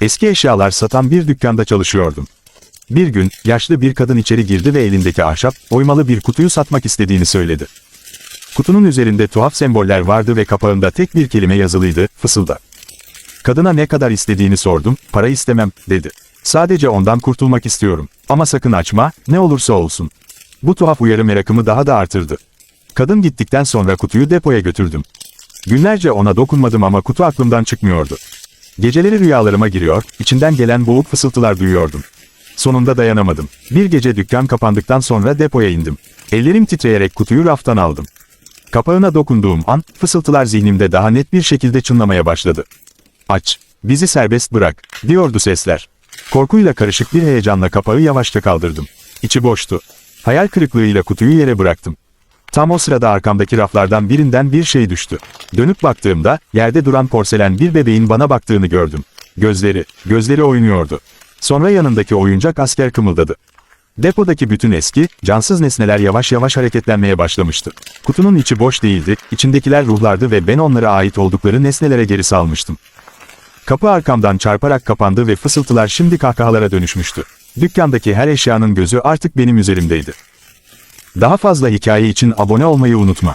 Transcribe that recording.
Eski eşyalar satan bir dükkanda çalışıyordum. Bir gün, yaşlı bir kadın içeri girdi ve elindeki ahşap, oymalı bir kutuyu satmak istediğini söyledi. Kutunun üzerinde tuhaf semboller vardı ve kapağında tek bir kelime yazılıydı, fısılda. Kadına ne kadar istediğini sordum, para istemem, dedi. Sadece ondan kurtulmak istiyorum. Ama sakın açma, ne olursa olsun. Bu tuhaf uyarı merakımı daha da artırdı. Kadın gittikten sonra kutuyu depoya götürdüm. Günlerce ona dokunmadım ama kutu aklımdan çıkmıyordu. Geceleri rüyalarıma giriyor, içinden gelen boğuk fısıltılar duyuyordum. Sonunda dayanamadım. Bir gece dükkan kapandıktan sonra depoya indim. Ellerim titreyerek kutuyu raftan aldım. Kapağına dokunduğum an, fısıltılar zihnimde daha net bir şekilde çınlamaya başladı. Aç, bizi serbest bırak, diyordu sesler. Korkuyla karışık bir heyecanla kapağı yavaşça kaldırdım. İçi boştu. Hayal kırıklığıyla kutuyu yere bıraktım. Tam o sırada arkamdaki raflardan birinden bir şey düştü. Dönüp baktığımda, yerde duran porselen bir bebeğin bana baktığını gördüm. Gözleri, gözleri oynuyordu. Sonra yanındaki oyuncak asker kımıldadı. Depodaki bütün eski, cansız nesneler yavaş yavaş hareketlenmeye başlamıştı. Kutunun içi boş değildi, içindekiler ruhlardı ve ben onlara ait oldukları nesnelere geri salmıştım. Kapı arkamdan çarparak kapandı ve fısıltılar şimdi kahkahalara dönüşmüştü. Dükkandaki her eşyanın gözü artık benim üzerimdeydi. Daha fazla hikaye için abone olmayı unutma.